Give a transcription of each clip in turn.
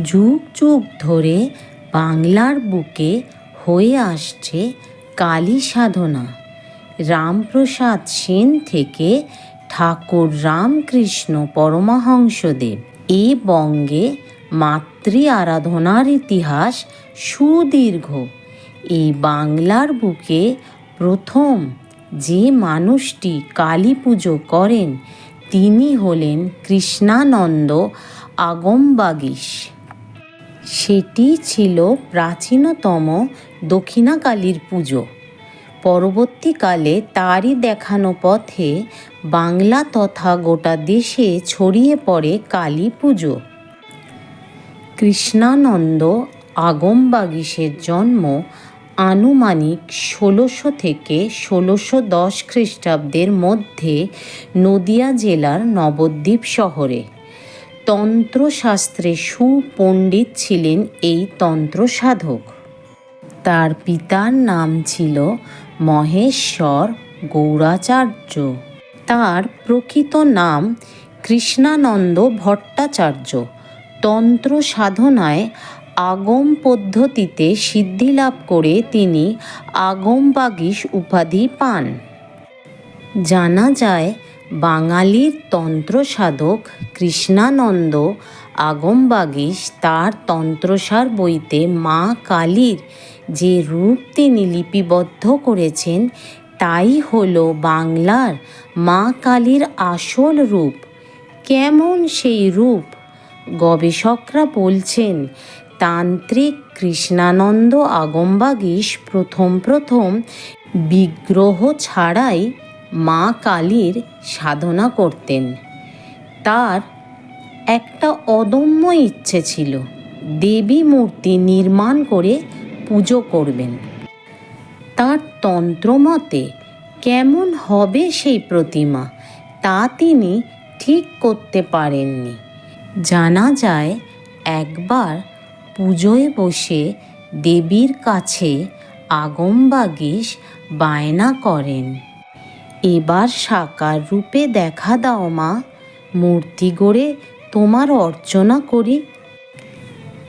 যুগ যুগ ধরে বাংলার বুকে হয়ে আসছে কালী সাধনা। রামপ্রসাদ সেন থেকে ঠাকুর রামকৃষ্ণ পরমহংসদেব এ বঙ্গে মাতৃ আরাধনার ইতিহাস সুদীর্ঘ। এই বাংলার বুকে প্রথম যে মানুষটি কালী পুজো করেন, তিনি হলেন কৃষ্ণানন্দ আগমবাগীশ। সেটি ছিল প্রাচীনতম দক্ষিণাকালীর পুজো। পরবর্তীকালে তারই দেখানো পথে বাংলা তথা গোটা দেশে ছড়িয়ে পড়ে কালী পুজো। কৃষ্ণানন্দ আগমবাগিসের জন্ম আনুমানিক ষোলোশো থেকে ষোলোশো দশ খ্রিস্টাব্দের মধ্যে নদিয়া জেলার নবদ্বীপ শহরে। তন্ত্রশাস্ত্রে সুপণ্ডিত ছিলেন এই তন্ত্র সাধক তার পিতার নাম ছিল মহেশ্বর গৌরাচার্য তার প্রকৃত নাম কৃষ্ণানন্দ ভট্টাচার্য। তন্ত্র সাধনায় আগম পদ্ধতিতে সিদ্ধিলাভ করে তিনি আগমবাগীশ উপাধি পান। জানা যায় বাঙালির তন্ত্র সাধক কৃষ্ণানন্দ আগমবাগীশ তার তন্ত্রসার বইতে মা কালীর যে রূপ তিনি লিপিবদ্ধ করেছেন, তাই হল বাংলার মা কালীর আসল রূপ। কেমন সেই রূপ? গবেষকরা বলছেন, তান্ত্রিক কৃষ্ণানন্দ আগমবাগীশ প্রথম প্রথম বিগ্রহ ছাড়াই মা কালীর সাধনা করতেন। তার একটা অদম্য ইচ্ছে ছিল, দেবী মূর্তি নির্মাণ করে পুজো করবেন। তার তন্ত্রমতে কেমন হবে সেই প্রতিমা, তা তিনি ঠিক করতে পারেননি। জানা যায়, একবার পুজোয় বসে দেবীর কাছে আগমবাগীশ বায়না করেন। এবার সাকার রূপে দেখা দাও মা। মূর্তি গড়ে তোমার অর্চনা করি।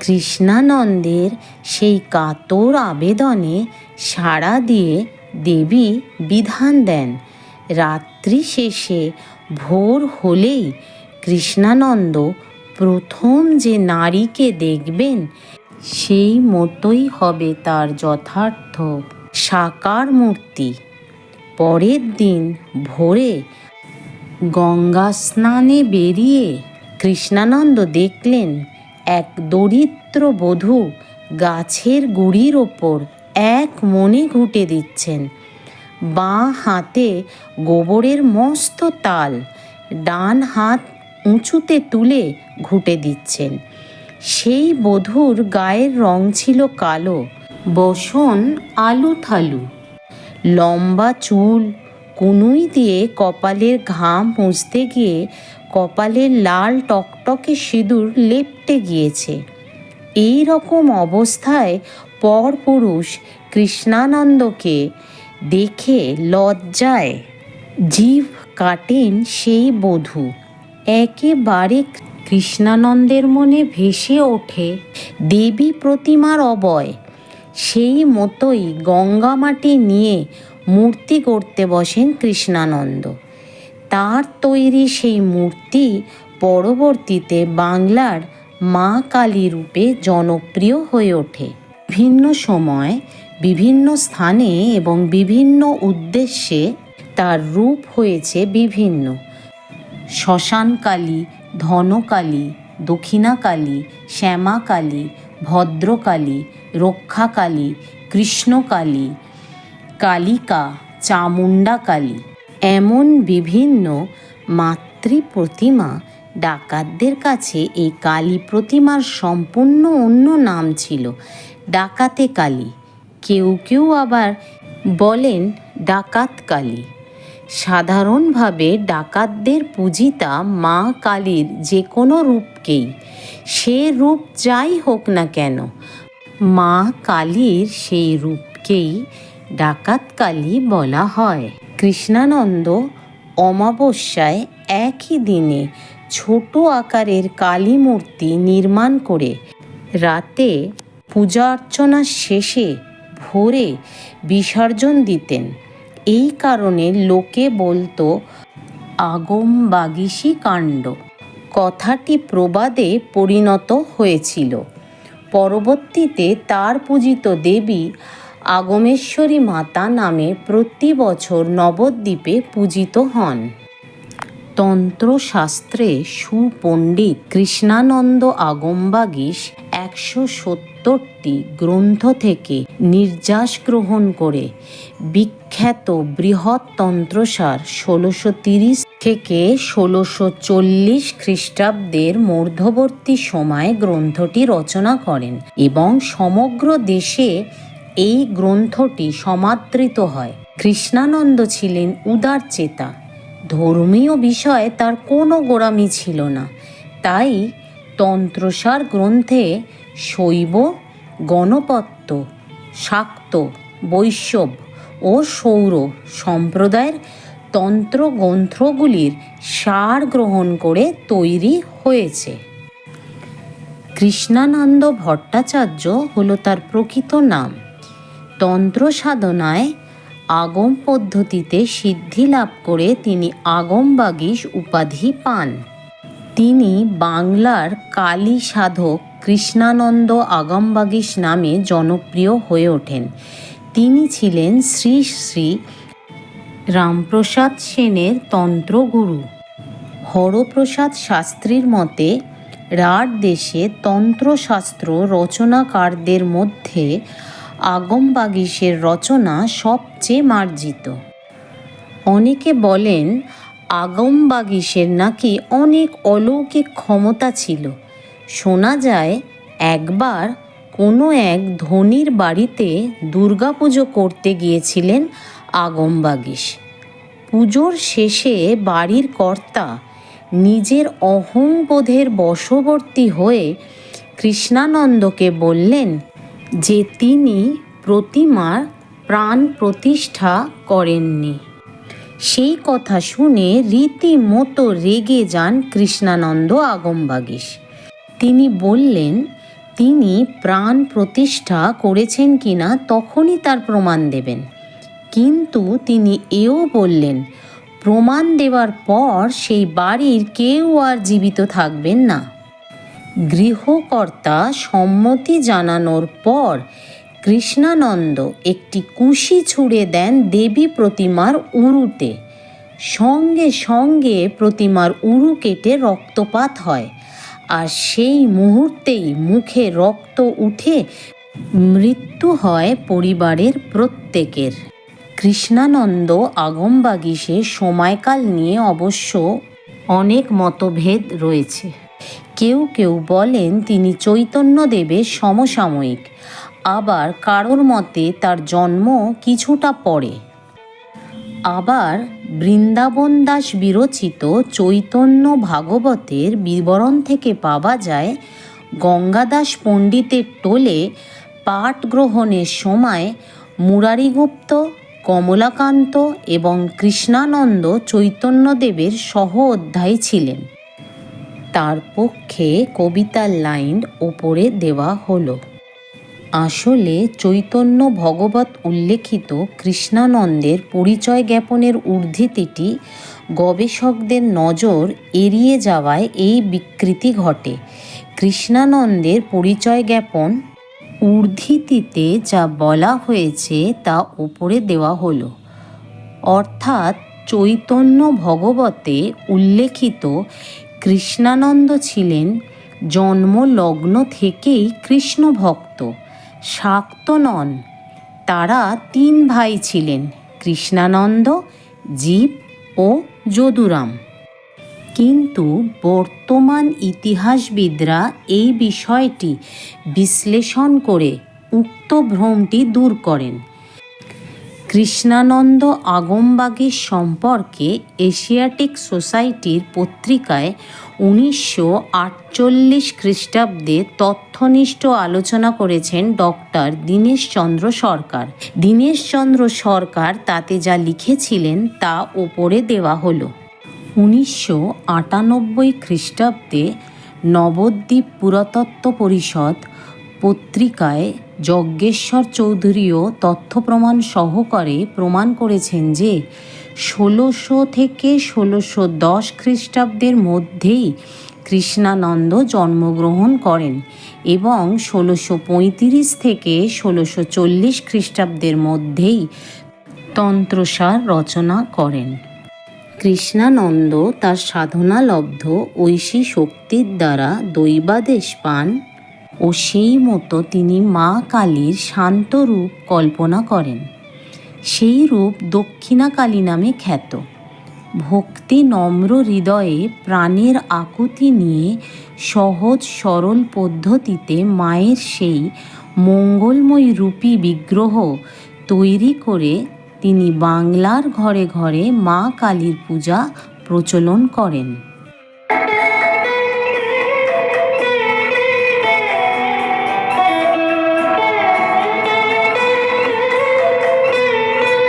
কৃষ্ণানন্দের সেই কাতর আবেদনে সাড়া দিয়ে দেবী বিধান দেন। রাত্রি শেষে ভোর হলেই কৃষ্ণানন্দ প্রথম যে নারীকে দেখবেন, সেই মতোই হবে তার যথার্থ সাকার মূর্তি। পরের দিন ভোরে গঙ্গা স্নানে বেরিয়ে কৃষ্ণানন্দ দেখলেন এক দরিদ্র বধূ গাছের গুড়ির ওপর এক মনে ঘুটে দিচ্ছেন। বাঁ হাতে গোবরের মস্ত তাল, ডান হাত উঁচুতে তুলে ঘুটে দিচ্ছেন। সেই বধূর গায়ের রং ছিল কালো, বসন আলু থালু লম্বা চুল, কুনুই দিয়ে কপালের ঘাম মুছতে গিয়ে কপালের লাল টকটকে সিঁদুর লেপটে গিয়েছে। এই রকম অবস্থায় পরপুরুষ কৃষ্ণানন্দকে দেখে লজ্জায় জীব কাটেন সেই বধূ। একেবারে কৃষ্ণানন্দের মনে ভেসে ওঠে দেবী প্রতিমার অবয়। সেই মতোই গঙ্গা মাটি নিয়ে মূর্তি গড়তে বসেন কৃষ্ণানন্দ। তার তৈরি সেই মূর্তি পরবর্তীতে বাংলার মা কালী রূপে জনপ্রিয় হয়ে ওঠে। বিভিন্ন সময় বিভিন্ন স্থানে এবং বিভিন্ন উদ্দেশ্যে তার রূপ হয়েছে বিভিন্ন। শ্মশানকালী, ধনকালী, দক্ষিণাকালী, শ্যামাকালী ভদ্রকালী, রক্ষাকালী, কৃষ্ণকালী, কালিকা চামুণ্ডা কালী এমন বিভিন্ন মাতৃ প্রতিমা ডাকাতদের কাছে এই কালী প্রতিমার সম্পূর্ণ অন্য নাম ছিল। ডাকাতে কালী। কেউ কেউ আবার বলেন ডাকাত কালী। সাধারণভাবে ডাকাতদের পূজিতা মা কালীর যে কোনো রূপকেই। সে রূপ যাই হোক না কেন, মা কালীর সেই রূপকেই ডাকাত কালী বলা হয়। কৃষ্ণানন্দ অমাবস্যায় একই দিনে ছোট আকারের কালী মূর্তি নির্মাণ করে, রাতে পূজা অর্চনা শেষে ভোরে বিসর্জন দিতেন। এই কারণে লোকে বলতো, আগম বাগিসি কাণ্ড। কথাটি প্রবাদে পরিণত হয়েছিল। পরবর্তীতে তার পূজিত দেবী আগমেশ্বরী মাতা নামে প্রতি বছর নবদ্বীপে পূজিত হন। তন্ত্রশাস্ত্রে সুপণ্ডিত কৃষ্ণানন্দ আগমবাগীশ একশো সত্তরটি গ্রন্থ থেকে নির্যাস গ্রহণ করে। বিখ্যাত বৃহৎ তন্ত্রসার ষোলোশো তিরিশ থেকে ষোলোশো চল্লিশ খ্রিস্টাব্দের মধ্যবর্তী সময়ে গ্রন্থটি রচনা করেন এবং সমগ্র দেশে এই গ্রন্থটি সমাদৃত হয়। কৃষ্ণানন্দ ছিলেন উদার চেতা। ধর্মীয় বিষয়ে তার কোনো গোড়ামি ছিল না। তাই তন্ত্রসার গ্রন্থে শৈব, গণপত্য, শাক্ত বৈষ্ণব ও সৌর সম্প্রদায়ের তন্ত্র গ্রন্থগুলির সার গ্রহণ করে তৈরি হয়েছে। কৃষ্ণানন্দ ভট্টাচার্য হলো তার প্রকৃত নাম। তন্ত্র সাধনায় আগম পদ্ধতিতে সিদ্ধি লাভ করে তিনি আগমবাগীশ উপাধি পান। তিনি বাংলার কালী সাধক কৃষ্ণানন্দ আগমবাগীশ নামে জনপ্রিয় হয়ে ওঠেন। তিনি ছিলেন শ্রী শ্রী রামপ্রসাদ সেনের তন্ত্রগুরু। হরপ্রসাদ শাস্ত্রীর মতে, রাঢ় দেশে তন্ত্রশাস্ত্র রচনাকারদের মধ্যে আগমবাগীশের রচনা সবচেয়ে মার্জিত। অনেকে বলেন আগমবাগীশের নাকি অনেক অলৌকিক ক্ষমতা ছিল। শোনা যায়, একবার কোনো এক ধনির বাড়িতে দুর্গাপুজো করতে গিয়েছিলেন আগমবাগীশ। পুজোর শেষে বাড়ির কর্তা নিজের অহংবোধের বশবর্তী হয়ে কৃষ্ণানন্দকে বললেন যে তিনি প্রতিমার প্রাণ প্রতিষ্ঠা করেননি। সেই কথা শুনে রীতিমতো রেগে যান কৃষ্ণানন্দ আগমবাগীশ। তিনি বললেন, তিনি প্রাণ প্রতিষ্ঠা করেছেন কিনা তখনই তার প্রমাণ দেবেন। কিন্তু তিনি এও বললেন, প্রমাণ দেওয়ার পর সেই বাড়ির কেউ আর জীবিত থাকবেন না। গৃহকর্তা সম্মতি জানানোর পর কৃষ্ণানন্দ একটি কুশি ছুঁড়ে দেন দেবী প্রতিমার উরুতে। সঙ্গে সঙ্গে প্রতিমার উরু কেটে রক্তপাত হয় আর সেই মুহূর্তেই মুখে রক্ত উঠে মৃত্যু হয় পরিবারের প্রত্যেকের। কৃষ্ণানন্দ আগমবাগীশের সময়কাল নিয়ে অবশ্য অনেক মতভেদ রয়েছে। কেউ কেউ বলেন তিনি চৈতন্যদেবের সমসাময়িক। আবার কারোর মতে তার জন্ম কিছুটা পরে। আবার বৃন্দাবন দাস বিরচিত চৈতন্য ভাগবতের বিবরণ থেকে পাওয়া যায়, গঙ্গাদাস পণ্ডিতের টোলে পাঠ গ্রহণের সময় মুরারিগুপ্ত, কমলাকান্ত এবং কৃষ্ণানন্দ চৈতন্যদেবের সহ অধ্যায় ছিলেন। তার পক্ষে কবিতার লাইন ওপরে দেওয়া হলো। আসলে চৈতন্য ভগবত উল্লেখিত কৃষ্ণানন্দের পরিচয় জ্ঞাপনের উদ্ধৃতিটি গবেষকদের নজর এড়িয়ে যাওয়ায় এই বিকৃতি ঘটে। কৃষ্ণানন্দের পরিচয় জ্ঞাপন উদ্ধৃতিতে যা বলা হয়েছে তা ওপরে দেওয়া হলো। অর্থাৎ চৈতন্য ভগবতে উল্লেখিত কৃষ্ণানন্দ ছিলেন জন্মলগ্ন থেকেই কৃষ্ণ ভক্ত শাক্ত নন। তারা তিন ভাই ছিলেন, কৃষ্ণানন্দ, জীব ও যদুরাম। কিন্তু বর্তমান ইতিহাসবিদরা এই বিষয়টি বিশ্লেষণ করে উক্ত ভ্রমটি দূর করেন। কৃষ্ণানন্দ আগমবাগীর সম্পর্কে এশিয়াটিক সোসাইটির পত্রিকায় উনিশশো আটচল্লিশ খ্রিস্টাব্দে তথ্যনিষ্ঠ আলোচনা করেছেন ডক্টর দীনেশচন্দ্র সরকার। দীনেশচন্দ্র সরকার তাতে যা লিখেছিলেন তা ওপরে দেওয়া হলো। উনিশশো আটানব্বই খ্রিস্টাব্দে নবদ্বীপ পুরাতত্ত্ব পরিষদ পত্রিকায় যজ্ঞেশ্বর চৌধুরীও তথ্য প্রমাণ সহকারে প্রমাণ করেছেন যে ষোলোশো থেকে ষোলোশো দশ খ্রিস্টাব্দের মধ্যেই কৃষ্ণানন্দ জন্মগ্রহণ করেন এবং ষোলোশো পঁয়ত্রিশ থেকে ষোলোশো চল্লিশ খ্রিস্টাব্দের মধ্যেই তন্ত্রসার রচনা করেন। কৃষ্ণানন্দ তার সাধনালব্ধ ঐশী শক্তির দ্বারা দৈবাদেশ পান। ও সেই মতো তিনি মা কালীর শান্ত রূপ কল্পনা করেন। সেই রূপ দক্ষিণা কালী নামে খ্যাত। ভক্তি নম্র হৃদয়ে প্রাণের আকুতি নিয়ে সহজ সরল পদ্ধতিতে মায়ের সেই মঙ্গলময়ী রূপী বিগ্রহ তৈরি করে তিনি বাংলার ঘরে ঘরে মা কালীর পূজা প্রচলন করেন।